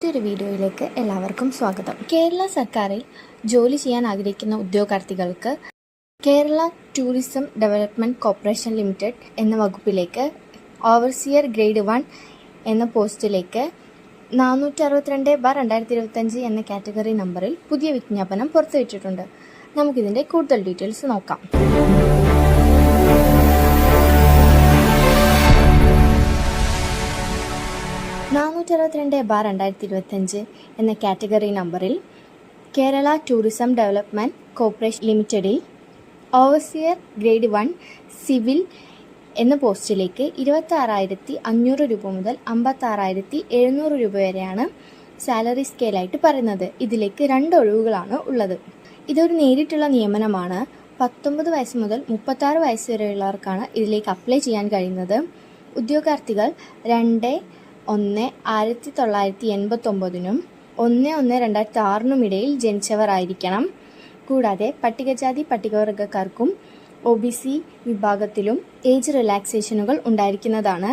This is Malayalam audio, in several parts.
മറ്റൊരു വീഡിയോയിലേക്ക് എല്ലാവർക്കും സ്വാഗതം. കേരള സർക്കാരിൽ ജോലി ചെയ്യാൻ ആഗ്രഹിക്കുന്ന ഉദ്യോഗാർത്ഥികൾക്ക് Kerala tourism development corporation limited എന്ന വകുപ്പിലേക്ക് ഓവർസിയർ ഗ്രേഡ് വൺ എന്ന പോസ്റ്റിലേക്ക് നാനൂറ്റി അറുപത്തിരണ്ട് ബാർ രണ്ടായിരത്തി ഇരുപത്തഞ്ച് എന്ന കാറ്റഗറി നമ്പറിൽ പുതിയ വിജ്ഞാപനം പുറത്തുവിട്ടിട്ടുണ്ട്. നമുക്കിതിന്റെ കൂടുതൽ ഡീറ്റെയിൽസ് നോക്കാം. നാനൂറ്റി അറുപത്തിരണ്ട് ബാർ രണ്ടായിരത്തി ഇരുപത്തഞ്ച് എന്ന കാറ്റഗറി നമ്പറിൽ കേരള ടൂറിസം ഡെവലപ്മെന്റ് കോർപ്പറേഷൻ ലിമിറ്റഡിൽ ഓവർസിയർ ഗ്രേഡ് വൺ സിവിൽ എന്ന പോസ്റ്റിലേക്ക് ഇരുപത്തി ആറായിരത്തി അഞ്ഞൂറ് രൂപ മുതൽ അമ്പത്താറായിരത്തി എഴുന്നൂറ് രൂപ വരെയാണ് സാലറി സ്കെയിലായിട്ട് പറയുന്നത്. ഇതിലേക്ക് രണ്ട് ഒഴിവുകളാണ് ഉള്ളത്. ഇതൊരു നേരിട്ടുള്ള നിയമനമാണ്. പത്തൊമ്പത് വയസ്സ് മുതൽ മുപ്പത്താറ് വയസ്സ് വരെയുള്ളവർക്കാണ് ഇതിലേക്ക് അപ്ലൈ ചെയ്യാൻ കഴിയുന്നത്. ഉദ്യോഗാർത്ഥികൾ രണ്ട് ഒന്ന് ആയിരത്തി തൊള്ളായിരത്തി എൺപത്തൊമ്പതിനും ഒന്ന് ഒന്ന് രണ്ടായിരത്തി ആറിനും ഇടയിൽ ജനിച്ചവരായിരിക്കണം കൂടാതെ പട്ടികജാതി പട്ടികവർഗക്കാർക്കും ഒ ബി സി വിഭാഗത്തിലും ഏജ് റിലാക്സേഷനുകൾ ഉണ്ടായിരിക്കുന്നതാണ്.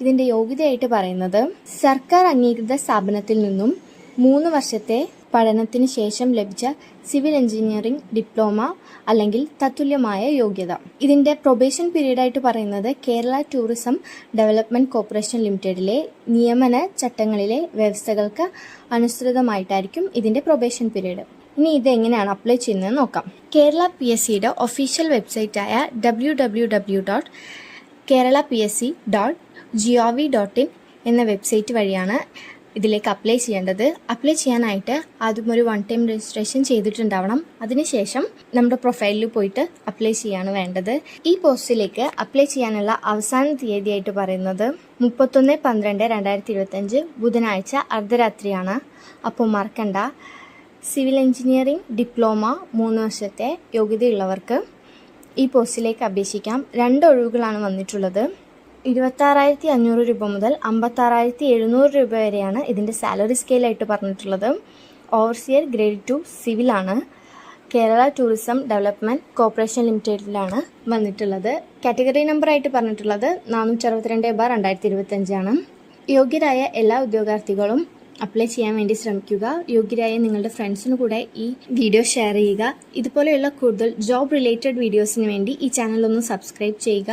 ഇതിന്റെ യോഗ്യതയായിട്ട് പറയുന്നത്. സർക്കാർ അംഗീകൃത സ്ഥാപനത്തിൽ നിന്നും മൂന്ന് വർഷത്തെ പഠനത്തിന് ശേഷം ലഭിച്ച സിവിൽ എഞ്ചിനീയറിംഗ് ഡിപ്ലോമ അല്ലെങ്കിൽ തത്തുല്യമായ യോഗ്യത. ഇതിന്റെ പ്രൊബേഷൻ പീരീഡായിട്ട് പറയുന്നത് കേരള ടൂറിസം ഡെവലപ്മെന്റ് കോർപ്പറേഷൻ ലിമിറ്റഡിലെ നിയമന ചട്ടങ്ങളിലെ വ്യവസ്ഥകൾക്ക് അനുസൃതമായിട്ടായിരിക്കും ഇതിന്റെ പ്രൊബേഷൻ പീരീഡ് ഇനി ഇത് എങ്ങനെയാണ് അപ്ലൈ ചെയ്യുന്നത് നോക്കാം. കേരള പി എസ് സിയുടെ official വെബ്സൈറ്റായ W W W dot Kerala P S C dot G O V dot in എന്ന വെബ്സൈറ്റ് വഴിയാണ് ഇതിലേക്ക് അപ്ലൈ ചെയ്യേണ്ടത് അപ്ലൈ ചെയ്യാനായിട്ട് ആദ്യം ഒരു വൺ ടൈം രജിസ്ട്രേഷൻ ചെയ്തിട്ടുണ്ടാവണം. അതിനുശേഷം നമ്മുടെ പ്രൊഫൈലിൽ പോയിട്ട് അപ്ലൈ ചെയ്യാണ് വേണ്ടത്. ഈ പോസ്റ്റിലേക്ക് അപ്ലൈ ചെയ്യാനുള്ള അവസാന തീയതിയായിട്ട് പറയുന്നത് മുപ്പത്തൊന്ന് പന്ത്രണ്ട് രണ്ടായിരത്തി ഇരുപത്തഞ്ച് ബുധനാഴ്ച അർദ്ധരാത്രിയാണ്. അപ്പോൾ മറക്കണ്ട. സിവിൽ എഞ്ചിനീയറിംഗ് ഡിപ്ലോമ മൂന്ന് വർഷത്തെ യോഗ്യതയുള്ളവർക്ക് ഈ പോസ്റ്റിലേക്ക് അപേക്ഷിക്കാം. രണ്ട് ഒഴിവുകളാണ് വന്നിട്ടുള്ളത്. ഇരുപത്താറായിരത്തി അഞ്ഞൂറ് രൂപ മുതൽ അമ്പത്താറായിരത്തി എഴുന്നൂറ് രൂപ വരെയാണ് ഇതിന്റെ സാലറി സ്കെയിലായിട്ട് പറഞ്ഞിട്ടുള്ളത്. ഓവർസിയർ ഗ്രേഡ് ടു സിവിലാണ് കേരള ടൂറിസം ഡെവലപ്മെന്റ് കോർപ്പറേഷൻ ലിമിറ്റഡിലാണ് വന്നിട്ടുള്ളത്. കാറ്റഗറി നമ്പറായിട്ട് പറഞ്ഞിട്ടുള്ളത് നാനൂറ്റി അറുപത്തിരണ്ട് ബാർ രണ്ടായിരത്തി ഇരുപത്തഞ്ചാണ് യോഗ്യരായ എല്ലാ ഉദ്യോഗാർത്ഥികളും അപ്ലൈ ചെയ്യാൻ വേണ്ടി ശ്രമിക്കുക. യോഗ്യരായ നിങ്ങളുടെ ഫ്രണ്ട്സിന് കൂടെ ഈ വീഡിയോ ഷെയർ ചെയ്യുക. ഇതുപോലെയുള്ള കൂടുതൽ ജോബ് റിലേറ്റഡ് വീഡിയോസിന് വേണ്ടി ഈ ചാനൽ ഒന്ന് സബ്സ്ക്രൈബ് ചെയ്യുക.